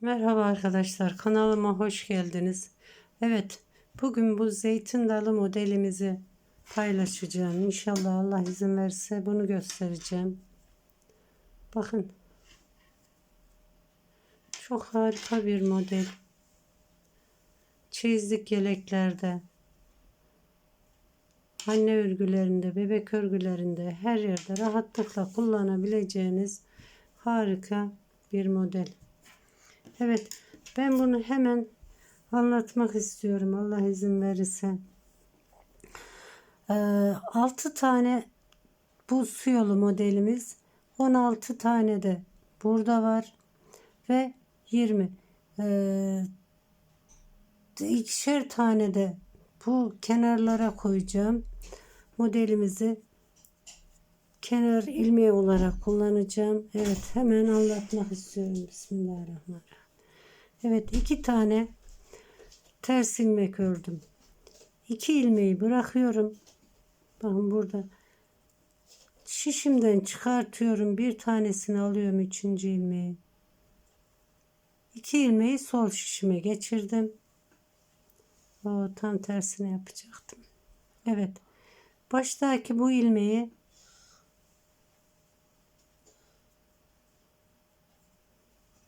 Merhaba arkadaşlar kanalıma hoş geldiniz. Evet bugün bu zeytin dalı modelimizi paylaşacağım. İnşallah Allah izin verirse bunu göstereceğim. Bakın. Çok harika bir model. Çeyizlik yeleklerde, anne örgülerinde, bebek örgülerinde her yerde rahatlıkla kullanabileceğiniz harika bir model. Evet, ben bunu hemen anlatmak istiyorum Allah izin verirse. Ee, 6 tane bu su yolu modelimiz, 16 tane de burada var ve 20. Ee, ikişer tane de bu kenarlara koyacağım. Modelimizi kenar ilmeği olarak kullanacağım. Evet hemen anlatmak istiyorum. Bismillahirrahmanirrahim. Evet iki tane ters ilmek ördüm. İki ilmeği bırakıyorum. Bakın burada şişimden çıkartıyorum. Bir tanesini alıyorum üçüncü ilmeği. İki ilmeği sol şişime geçirdim. O tam tersini yapacaktım. Evet. Baştaki bu ilmeği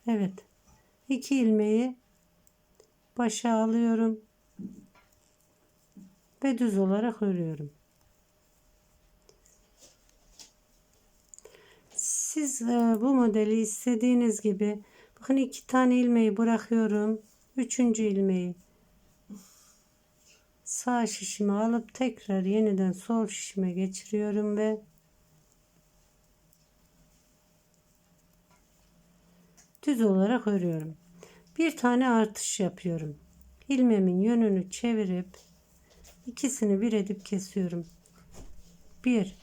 Evet. İki ilmeği başa alıyorum ve düz olarak örüyorum. Siz e, bu modeli istediğiniz gibi bakın iki tane ilmeği bırakıyorum. Üçüncü ilmeği sağ şişime alıp tekrar yeniden sol şişime geçiriyorum ve düz olarak örüyorum. Bir tane artış yapıyorum. İlmemin yönünü çevirip ikisini bir edip kesiyorum. 1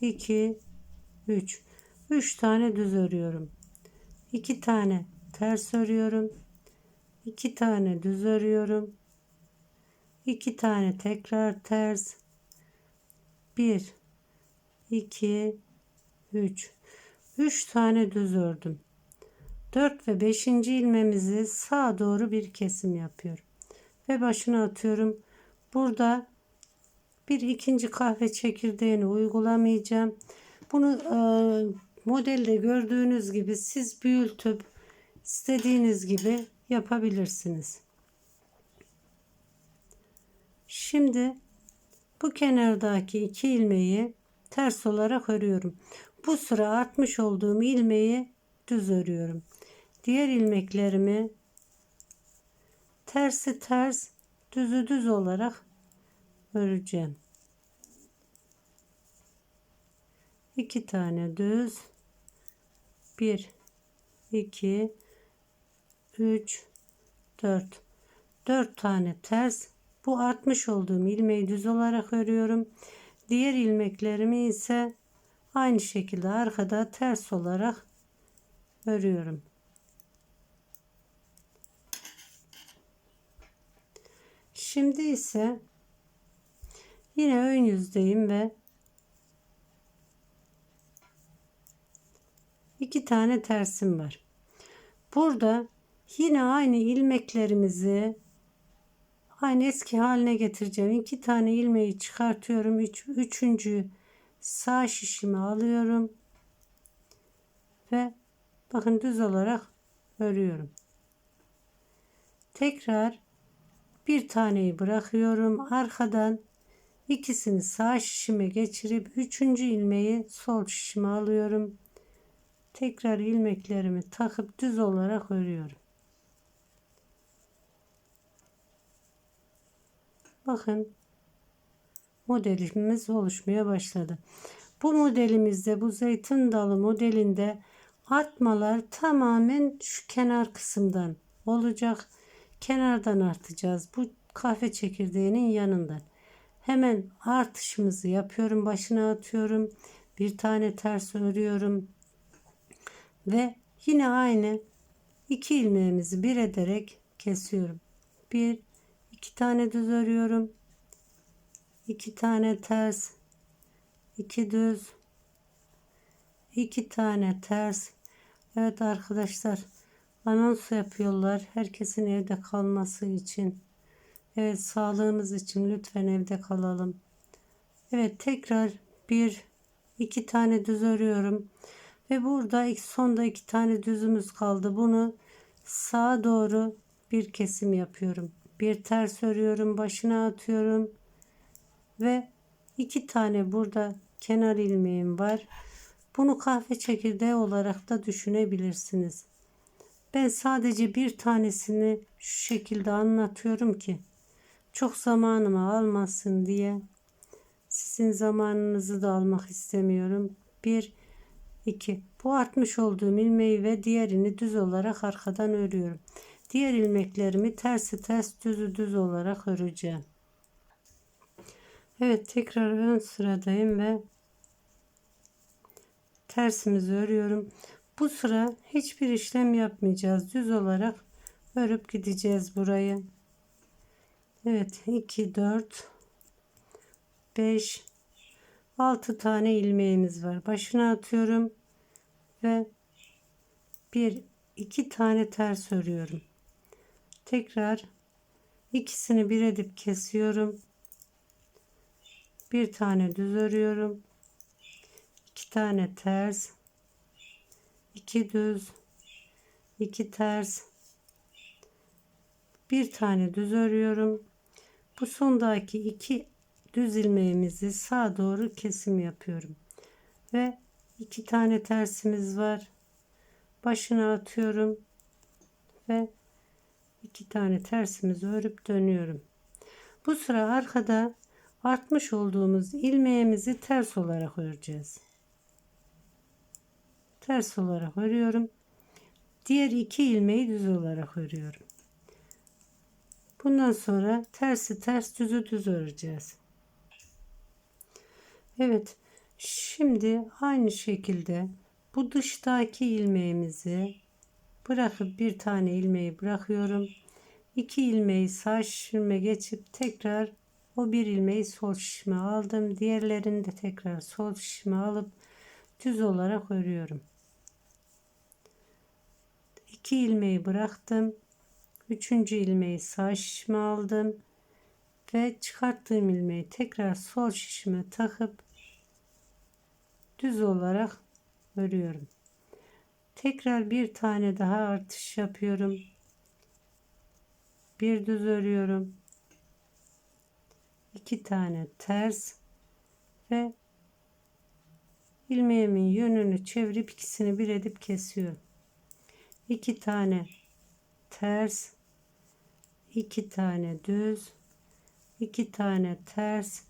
2 3 3 tane düz örüyorum. 2 tane ters örüyorum. 2 tane düz örüyorum. 2 tane tekrar ters. 1 2 3 3 tane düz ördüm. 4 ve 5. ilmemizi sağa doğru bir kesim yapıyorum. Ve başına atıyorum. Burada bir ikinci kahve çekirdeğini uygulamayacağım. Bunu e, modelde gördüğünüz gibi siz büyütüp istediğiniz gibi yapabilirsiniz. Şimdi bu kenardaki iki ilmeği ters olarak örüyorum. Bu sıra artmış olduğum ilmeği düz örüyorum. Diğer ilmeklerimi tersi ters düzü düz olarak öreceğim. İki tane düz. Bir, iki, üç, dört. Dört tane ters. Bu artmış olduğum ilmeği düz olarak örüyorum. Diğer ilmeklerimi ise aynı şekilde arkada ters olarak örüyorum. Şimdi ise yine ön yüzdeyim ve iki tane tersim var. Burada yine aynı ilmeklerimizi aynı eski haline getireceğim. İki tane ilmeği çıkartıyorum. Üç, üçüncü sağ şişimi alıyorum. Ve bakın düz olarak örüyorum. Tekrar bir taneyi bırakıyorum. Arkadan ikisini sağ şişime geçirip üçüncü ilmeği sol şişime alıyorum. Tekrar ilmeklerimi takıp düz olarak örüyorum. Bakın modelimiz oluşmaya başladı. Bu modelimizde bu zeytin dalı modelinde artmalar tamamen şu kenar kısımdan olacak kenardan artacağız. Bu kahve çekirdeğinin yanından. Hemen artışımızı yapıyorum. Başına atıyorum. Bir tane ters örüyorum. Ve yine aynı iki ilmeğimizi bir ederek kesiyorum. Bir, iki tane düz örüyorum. iki tane ters, iki düz, iki tane ters. Evet arkadaşlar anons yapıyorlar. Herkesin evde kalması için. Evet sağlığımız için lütfen evde kalalım. Evet tekrar bir iki tane düz örüyorum. Ve burada ilk sonda iki tane düzümüz kaldı. Bunu sağa doğru bir kesim yapıyorum. Bir ters örüyorum, başına atıyorum ve iki tane burada kenar ilmeğim var. Bunu kahve çekirdeği olarak da düşünebilirsiniz. Ben sadece bir tanesini şu şekilde anlatıyorum ki çok zamanımı almasın diye sizin zamanınızı da almak istemiyorum. Bir, iki. Bu artmış olduğum ilmeği ve diğerini düz olarak arkadan örüyorum. Diğer ilmeklerimi tersi ters düzü düz olarak öreceğim. Evet tekrar ön sıradayım ve tersimizi örüyorum. Bu sıra hiçbir işlem yapmayacağız. Düz olarak örüp gideceğiz burayı. Evet 2 4 5 6 tane ilmeğimiz var. Başına atıyorum ve bir iki tane ters örüyorum. Tekrar ikisini bir edip kesiyorum. Bir tane düz örüyorum. iki tane ters. İki düz. iki ters. Bir tane düz örüyorum. Bu sondaki iki düz ilmeğimizi sağa doğru kesim yapıyorum. Ve iki tane tersimiz var. Başına atıyorum ve iki tane tersimizi örüp dönüyorum. Bu sıra arkada artmış olduğumuz ilmeğimizi ters olarak öreceğiz. Ters olarak örüyorum. Diğer iki ilmeği düz olarak örüyorum. Bundan sonra tersi ters düzü düz öreceğiz. Evet. Şimdi aynı şekilde bu dıştaki ilmeğimizi bırakıp bir tane ilmeği bırakıyorum. İki ilmeği sağ şişime geçip tekrar o bir ilmeği sol şişime aldım. Diğerlerini de tekrar sol şişime alıp düz olarak örüyorum. İki ilmeği bıraktım. Üçüncü ilmeği sağ şişime aldım. Ve çıkarttığım ilmeği tekrar sol şişime takıp düz olarak örüyorum. Tekrar bir tane daha artış yapıyorum. Bir düz örüyorum. iki tane ters ve ilmeğimin yönünü çevirip ikisini bir edip kesiyorum. İki tane ters, iki tane düz, iki tane ters.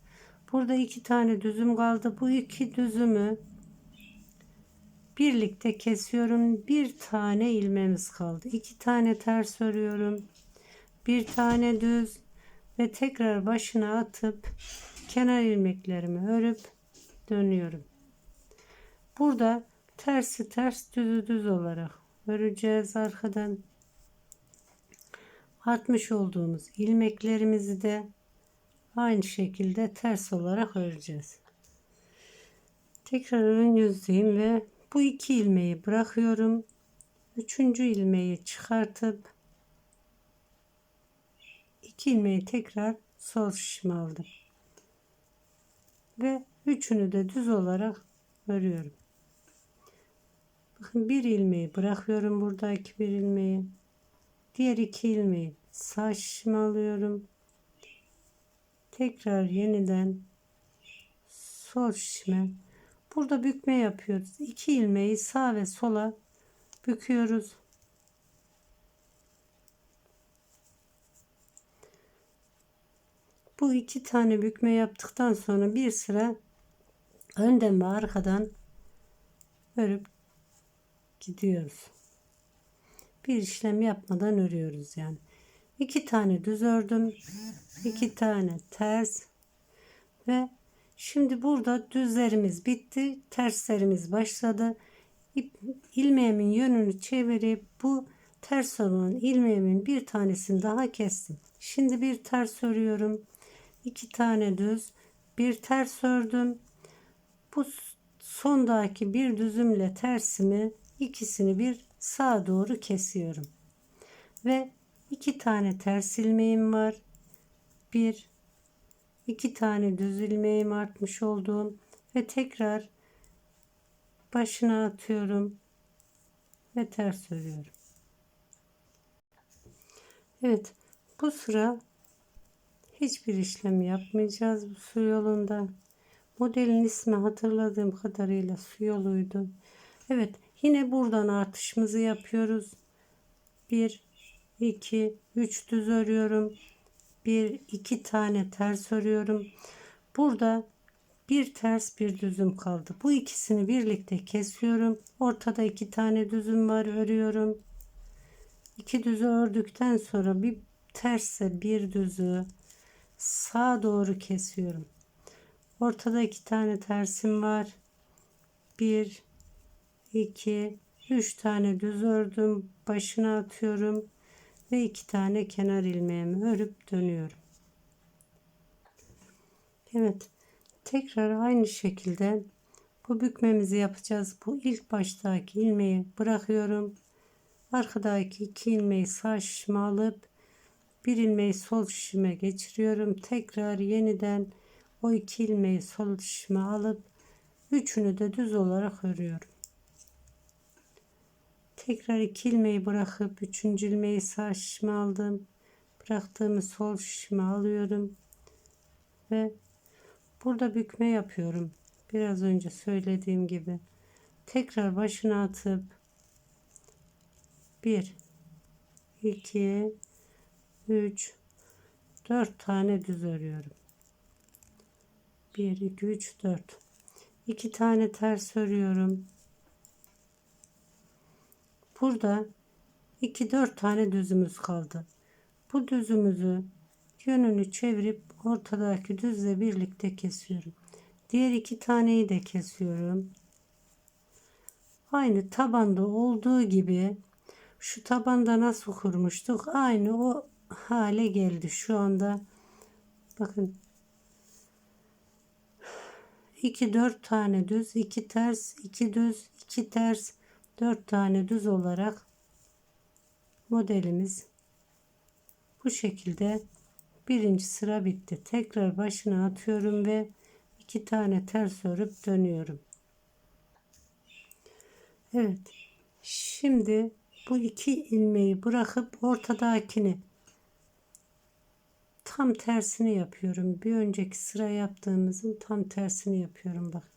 Burada iki tane düzüm kaldı. Bu iki düzümü birlikte kesiyorum. Bir tane ilmemiz kaldı. İki tane ters örüyorum. Bir tane düz ve tekrar başına atıp kenar ilmeklerimi örüp dönüyorum. Burada tersi ters düzü düz olarak öreceğiz arkadan. Atmış olduğumuz ilmeklerimizi de aynı şekilde ters olarak öreceğiz. Tekrar ön yüzdeyim ve bu iki ilmeği bırakıyorum. Üçüncü ilmeği çıkartıp iki ilmeği tekrar sol şişime aldım. Ve üçünü de düz olarak örüyorum. Bakın bir ilmeği bırakıyorum buradaki bir ilmeği. Diğer iki ilmeği sağ şişime alıyorum. Tekrar yeniden sol şişime Burada bükme yapıyoruz. İki ilmeği sağ ve sola büküyoruz. Bu iki tane bükme yaptıktan sonra bir sıra önden ve arkadan örüp gidiyoruz. Bir işlem yapmadan örüyoruz yani. İki tane düz ördüm. iki tane ters ve Şimdi burada düzlerimiz bitti. Terslerimiz başladı. İp, ilmeğimin yönünü çevirip bu ters olan ilmeğimin bir tanesini daha kestim. Şimdi bir ters örüyorum. iki tane düz. Bir ters ördüm. Bu sondaki bir düzümle tersimi ikisini bir sağa doğru kesiyorum. ve iki tane ters ilmeğim var. Bir, iki tane düz ilmeğim artmış olduğum ve tekrar başına atıyorum ve ters örüyorum. Evet, bu sıra hiçbir işlem yapmayacağız bu su yolunda. Modelin ismi hatırladığım kadarıyla su yoluydu. Evet, yine buradan artışımızı yapıyoruz. 1 2 3 düz örüyorum. 1 2 tane ters örüyorum. Burada bir ters bir düzüm kaldı. Bu ikisini birlikte kesiyorum. Ortada iki tane düzüm var örüyorum. İki düzü ördükten sonra bir terse bir düzü sağa doğru kesiyorum. Ortada iki tane tersim var. Bir, iki, üç tane düz ördüm. Başına atıyorum ve iki tane kenar ilmeğimi örüp dönüyorum. Evet. Tekrar aynı şekilde bu bükmemizi yapacağız. Bu ilk baştaki ilmeği bırakıyorum. Arkadaki iki ilmeği sağ şişime alıp bir ilmeği sol şişime geçiriyorum. Tekrar yeniden o iki ilmeği sol şişime alıp üçünü de düz olarak örüyorum. Tekrar iki ilmeği bırakıp üçüncü ilmeği sağ şişime aldım. Bıraktığımı sol şişime alıyorum ve Burada bükme yapıyorum. Biraz önce söylediğim gibi. Tekrar başına atıp 1 2 3 4 tane düz örüyorum. 1 2 3 4 2 tane ters örüyorum. Burada 2 4 tane düzümüz kaldı. Bu düzümüzü yönünü çevirip ortadaki düzle birlikte kesiyorum. Diğer iki taneyi de kesiyorum. Aynı tabanda olduğu gibi şu tabanda nasıl kurmuştuk? Aynı o hale geldi şu anda. Bakın 2 4 tane düz, 2 ters, 2 düz, 2 ters, 4 tane düz olarak modelimiz bu şekilde birinci sıra bitti. Tekrar başına atıyorum ve iki tane ters örüp dönüyorum. Evet. Şimdi bu iki ilmeği bırakıp ortadakini tam tersini yapıyorum. Bir önceki sıra yaptığımızın tam tersini yapıyorum bak.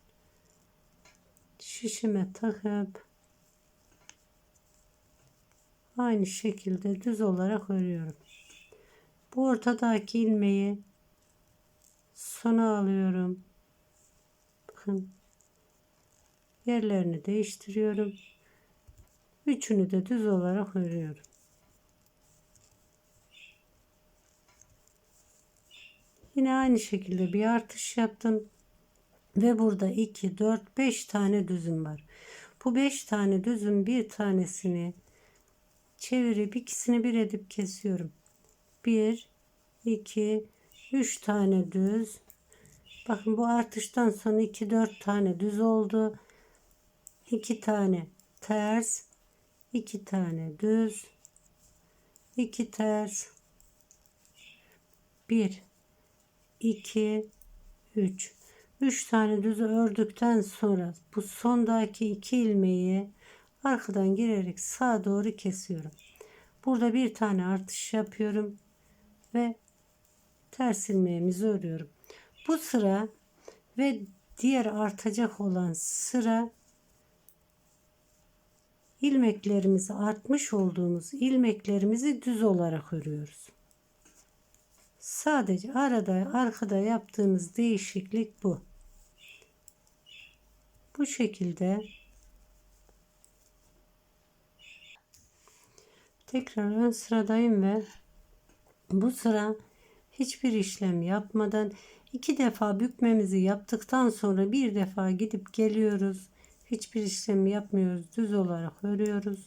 Şişime takıp aynı şekilde düz olarak örüyorum. Bu ortadaki ilmeği sona alıyorum. Bakın yerlerini değiştiriyorum. Üçünü de düz olarak örüyorum. Yine aynı şekilde bir artış yaptım. Ve burada 2, 4, 5 tane düzüm var. Bu 5 tane düzüm bir tanesini çevirip ikisini bir edip kesiyorum. 1 2 3 tane düz. Bakın bu artıştan sonra 2 4 tane düz oldu. 2 tane ters. 2 tane düz. 2 ters. 1 2 3 3 tane düz ördükten sonra bu sondaki iki ilmeği arkadan girerek sağa doğru kesiyorum. Burada bir tane artış yapıyorum ve ters ilmeğimizi örüyorum. Bu sıra ve diğer artacak olan sıra ilmeklerimizi artmış olduğumuz ilmeklerimizi düz olarak örüyoruz. Sadece arada arkada yaptığımız değişiklik bu. Bu şekilde tekrar ön sıradayım ve bu sıra hiçbir işlem yapmadan iki defa bükmemizi yaptıktan sonra bir defa gidip geliyoruz. Hiçbir işlem yapmıyoruz. Düz olarak örüyoruz.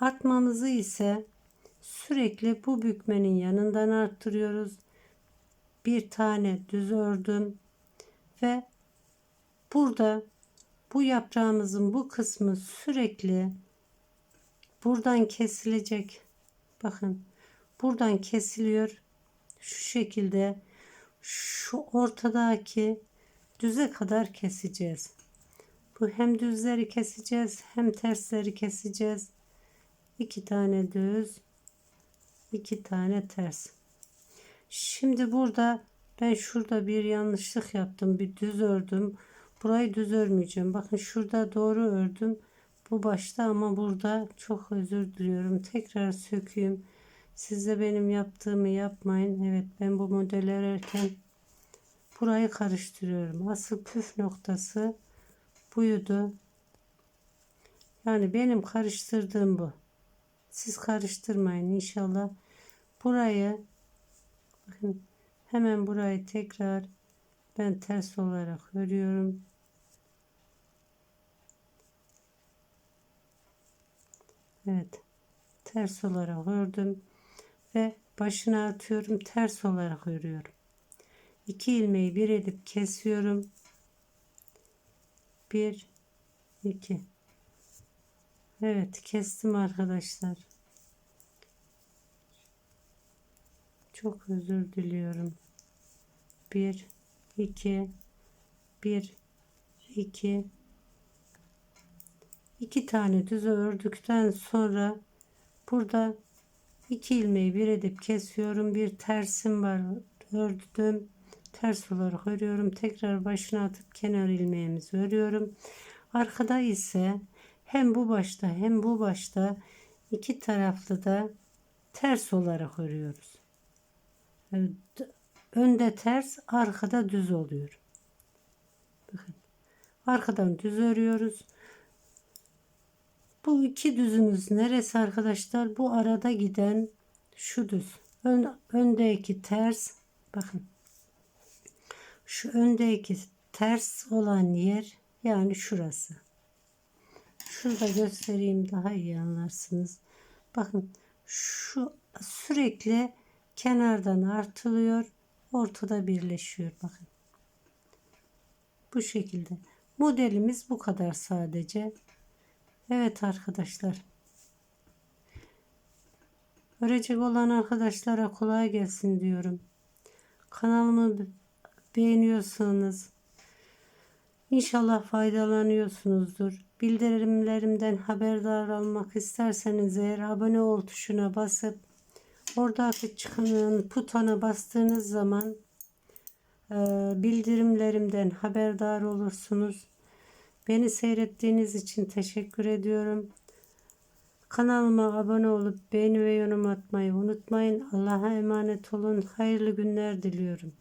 Artmamızı ise sürekli bu bükmenin yanından arttırıyoruz. Bir tane düz ördüm ve burada bu yaprağımızın bu kısmı sürekli buradan kesilecek Bakın buradan kesiliyor. Şu şekilde şu ortadaki düze kadar keseceğiz. Bu hem düzleri keseceğiz hem tersleri keseceğiz. İki tane düz, iki tane ters. Şimdi burada ben şurada bir yanlışlık yaptım. Bir düz ördüm. Burayı düz örmeyeceğim. Bakın şurada doğru ördüm. Bu başta ama burada çok özür diliyorum. Tekrar sökeyim. Siz de benim yaptığımı yapmayın. Evet ben bu modeli örerken burayı karıştırıyorum. Asıl püf noktası buydu. Yani benim karıştırdığım bu. Siz karıştırmayın inşallah. Burayı bakın hemen burayı tekrar ben ters olarak örüyorum. Evet. Ters olarak ördüm ve başına atıyorum ters olarak örüyorum. İki ilmeği bir edip kesiyorum. Bir, iki. Evet kestim arkadaşlar. Çok özür diliyorum. Bir, iki, bir, iki, iki tane düz ördükten sonra burada iki ilmeği bir edip kesiyorum. Bir tersim var. Ördüm. Ters olarak örüyorum. Tekrar başına atıp kenar ilmeğimizi örüyorum. Arkada ise hem bu başta hem bu başta iki taraflı da ters olarak örüyoruz. Önde ters, arkada düz oluyor. Bakın. Arkadan düz örüyoruz. Bu iki düzümüz neresi arkadaşlar? Bu arada giden şu düz. Ön, öndeki ters. Bakın. Şu öndeki ters olan yer yani şurası. Şurada göstereyim daha iyi anlarsınız. Bakın şu sürekli kenardan artılıyor. Ortada birleşiyor. Bakın. Bu şekilde. Modelimiz bu kadar sadece. Evet arkadaşlar. Örecek olan arkadaşlara kolay gelsin diyorum. Kanalımı beğeniyorsanız inşallah faydalanıyorsunuzdur. Bildirimlerimden haberdar olmak isterseniz eğer abone ol tuşuna basıp oradaki çıkan butona bastığınız zaman bildirimlerimden haberdar olursunuz. Beni seyrettiğiniz için teşekkür ediyorum. Kanalıma abone olup beğeni ve yorum atmayı unutmayın. Allah'a emanet olun. Hayırlı günler diliyorum.